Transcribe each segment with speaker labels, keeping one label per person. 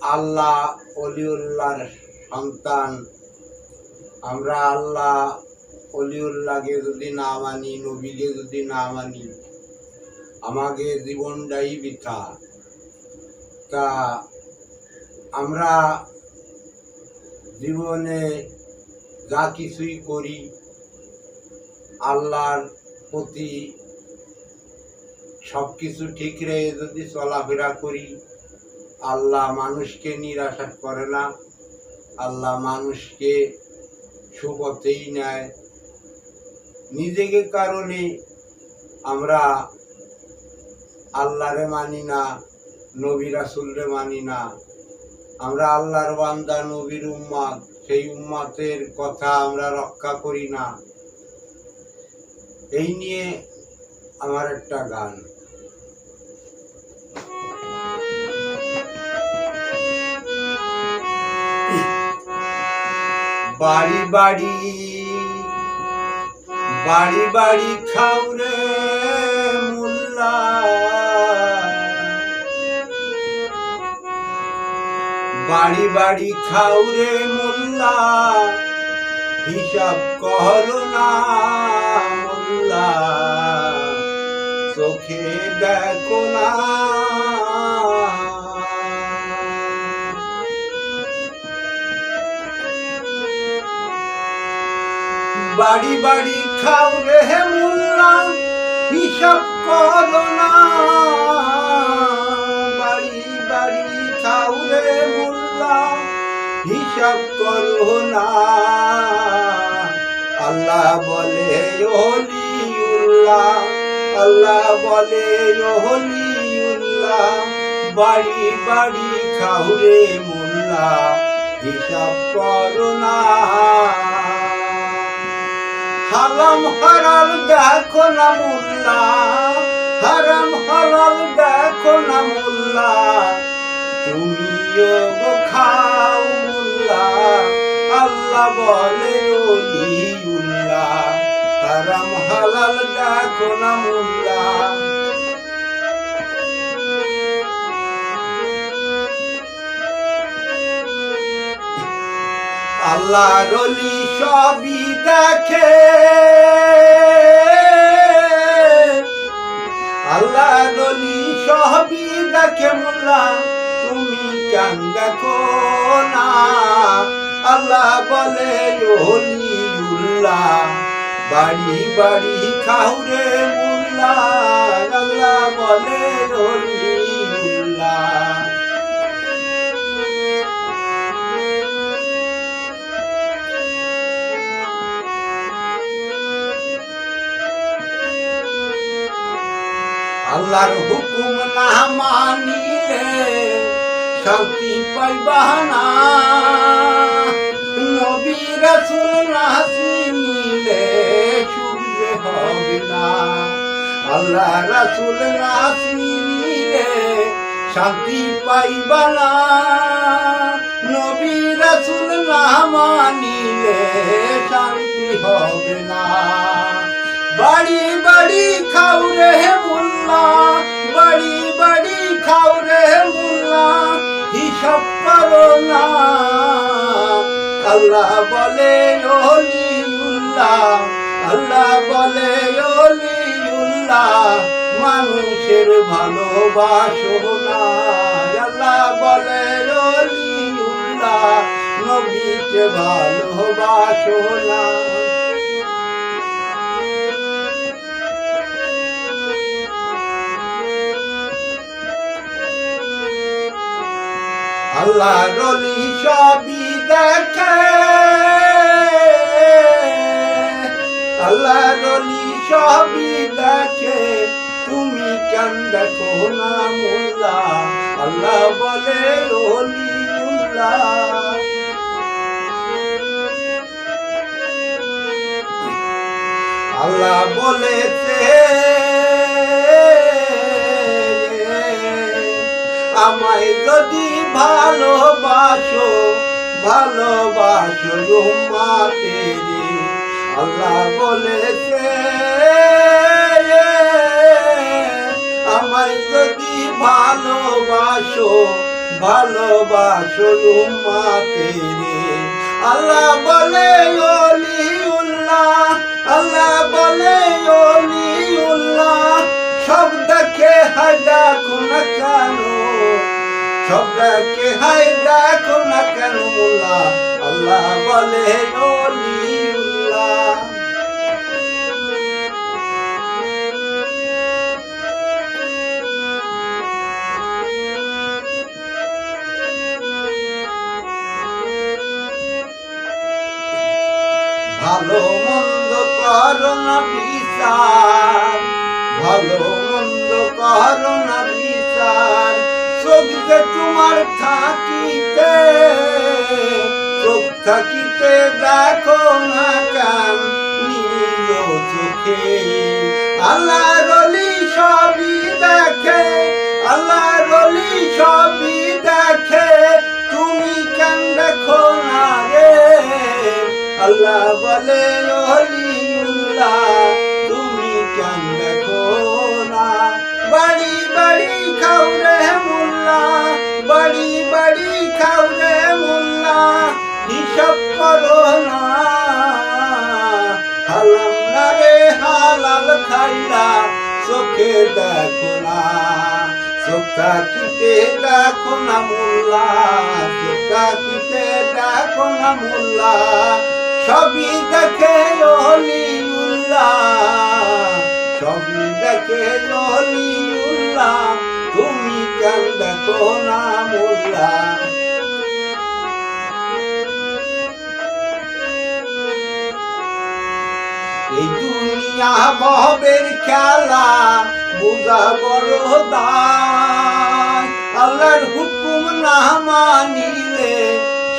Speaker 1: আল্লাহ অলিউল্লাহর সন্তান। আমরা আল্লাহ অলিউল্লাহকে যদি না মানি, নবীকে যদি না মানি, আমাকে জীবনটাই বৃথা। তা আমরা জীবনে যা কিছুই করি, আল্লাহর প্রতি সব কিছু ঠিক রেখে যদি চলাফেরা করি আল্লাহ মানুষকে নিরাশা করে না। আল্লাহ মানুষকে সুপথেই নেয়। নিজেকে কারণে আমরা আল্লাহরে মানি না, নবী রাসুলরে মানি না। আমরা আল্লাহর বান্দা, নবীর উম্মাদ, সেই উম্মাতের কথা আমরা রক্ষা করি না। এই নিয়ে আমার একটা গান। বাড়ি বাড়ি। বাড়ি বাড়ি খাউরে বাড়ি বাড়ি খাউরে মোল্লা। হিসাব করো না মোল্লা। চোখে দেখো না বাড়ি বাড়ি খাও খাউরে মোল্লা হিসাব করো না। বাড়ি বাড়ি খাউরে মোল্লা হিসাব করো না। আল্লাহ বলে হলিউল্লাহ আল্লাহ বলে হলিউল্লাহ বাড়ি বাড়ি খাউরে মোল্লা হিসাব করো না। হারাম হালাল দেখো না মোল্লা। হারাম হালাল দেখো না মোল্লা। তুমিও খাও মোল্লা। আল্লাহ বলে ওলি ওলিউল্লাহ হারাম, হালাল, দেখো না মোল্লা। আল্লাহ রলি সবই দেখে। আল্লাহ রলি সবই দেখে মোল্লা, তুমি কেন দেখো না? আল্লাহ বলে হলিউল্লাহ বাড়ি বাড়ি খাউরে মোল্লা। আল্লাহ বলে হলিউল্লাহ আল্লাহর হুকুম না মানিলে শান্তি পাইবা না। নবী রাসূল না চিনিলে হবে না। আল্লাহ রাসূল না শান্তি পাইবা না। নবী রাসূল না মানিলে শান্তি হবে না। বাড়ি বাড়ি খাও খাউরে মুল্লা, বাড়ি বাড়ি খাউরে মুল্লা, হিসাব করো না। আল্লাহ বলে অলিউল্লাহ, আল্লাহ বলে অলিউল্লাহ, মানুষের ভালোবাসো না। আল্লাহ বলে অলিউল্লাহ, নবীকে ভালোবাসো না। আল্লাহ রলি সবই দেখে। আল্লাহ রলি সবই দেখে। তুমি কেন দেখো না মোল্লা? আল্লাহ বলে রলিউল্লাহ আল্লাহ বলেছে আমায় যদি ভালোবাসো ভালোবাসো উম্মাতে রে। আল্লাহ বলেছে আমায় যদি ভালোবাসো ভালোবাসো উম্মাতে রে। আল্লাহ বলে, অলিউল্লাহ, আল্লাহ বলে, অলিউল্লাহ, সব দেখে সব দেখে হায় দেখো না কেন মোল্লা? আল্লাহ বলে অলিউল্লাহ ভালো মন্দ করো না বিচার, ভালো মন্দ করো বিচার। চোখ তোমার থাকিতে, চোখ থাকিতে দেখো না কান, নিজ চোখে। আল্লাহ রলি সবই দেখে আল্লাহ রলি সবই দেখে। তুমি কেন দেখো না রে? আল্লাহ বলে অলিউল্লাহ দেখো না চোখটা কিতে দেখো না মোল্লা চোখটা কিতে দেখো না মোল্লা, সবই দেখে অলিউল্লাহ সবই দেখে অলিউল্লাহ তুমি কেন দেখো না মোল্লা? দুনিয়া বহবের খেলা, বুঝা বড় দায়। আল্লাহর হুকুম না মানিলে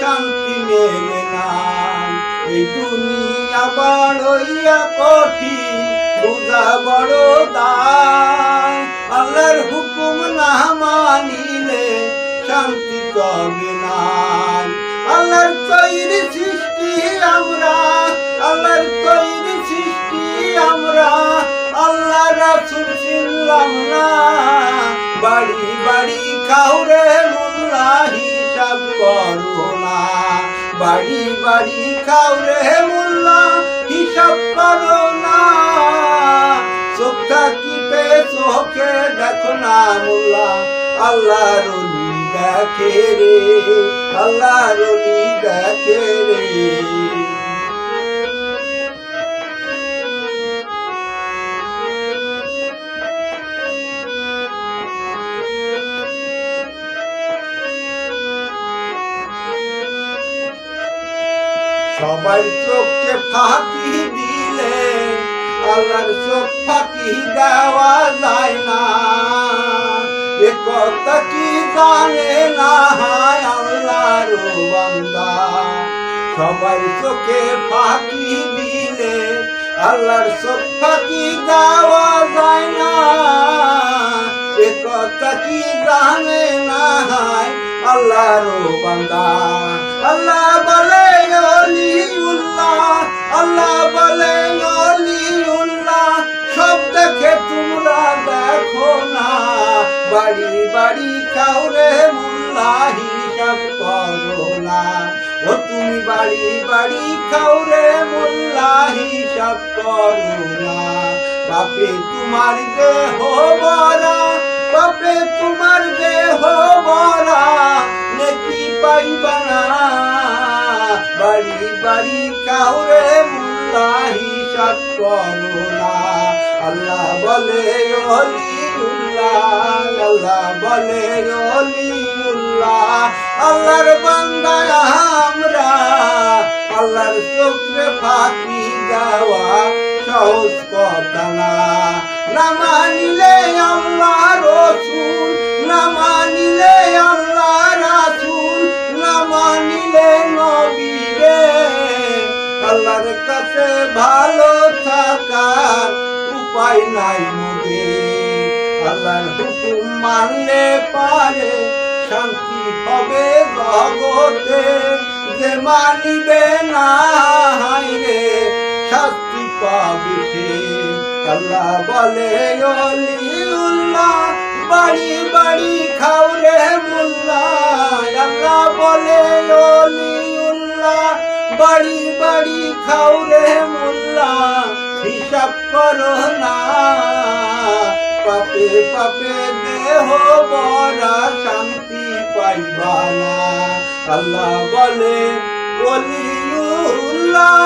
Speaker 1: শান্তি মেলে নাই। এই দুনিয়া বড়ইয়া কঠিন, বুঝা বড় দায়। আল্লাহর হুকুম না মানিলে শান্তি তবে নাই। আল্লাহর তৈরি সৃষ্টি আমরা, আল্লাহর চিনলাম না, বাড়ি বাড়ি খাওরে মোল্লা হিসাব করো না। বাড়ি বাড়ি খাওরে মোল্লা হিসাব করো না। চোখ থাকিতে চোখে দেখো না মোল্লা। আল্লাহ রলি দেখে রে আল্লাহ রলি দেখে রে। সবার চোখকে ফাঁকি দিলে, আল্লাহর চোখ ফাঁকি দেওয়া যায় না। এ কথা কি জানে না হায় আল্লাহর বান্দা? সবার চোখে ফাঁকি দিলে, আল্লাহর চোখ ফাঁকি দেওয়া যায় না। এ কথা কি জানে না হায় আল্লাহর বান্দা? আল্লাহ বলে অলিউল্লাহ আল্লাহ বলে অলিউল্লাহ সব দেখে না। বাড়ি বাড়ি খাওরে মুল্লা হিসাব করো না। ও বাড়ি বাড়ি খাওরে মুল্লা হিসাব বাপে তোমার দেহ বরা বাপে তোমার দেহ বরা নেকি পাইবা না। বাড়ি বাড়ি কাউরে মুল্লা হিসাব করো না আল্লাহ বলে, অলিউল্লাহ, আল্লাহ বলে, অলিউল্লাহ। আল্লাহর বান্দা আমরা, আল্লাহর চোখে ফাঁকি দেওয়া সহজ কথা না। না ভালো থাকার উপায় নাই মোদের আল্লাহর হুকুম মানলে পারে, শান্তি হবে জগতে। যে মানিবে না হায় রে শাস্তি পাবে আল্লাহ বলে অলিউল্লাহ বাড়ি বাড়ি খাও রে মোল্লা আল্লাহ বলে অলিউল্লাহ বাড়ি বাড়ি খাও রে মোল্লা, হিসাব করো না। পাপে পাপে দেহ বড়া শান্তি পাইবা না। আল্লাহ বলে অলিউল্লাহ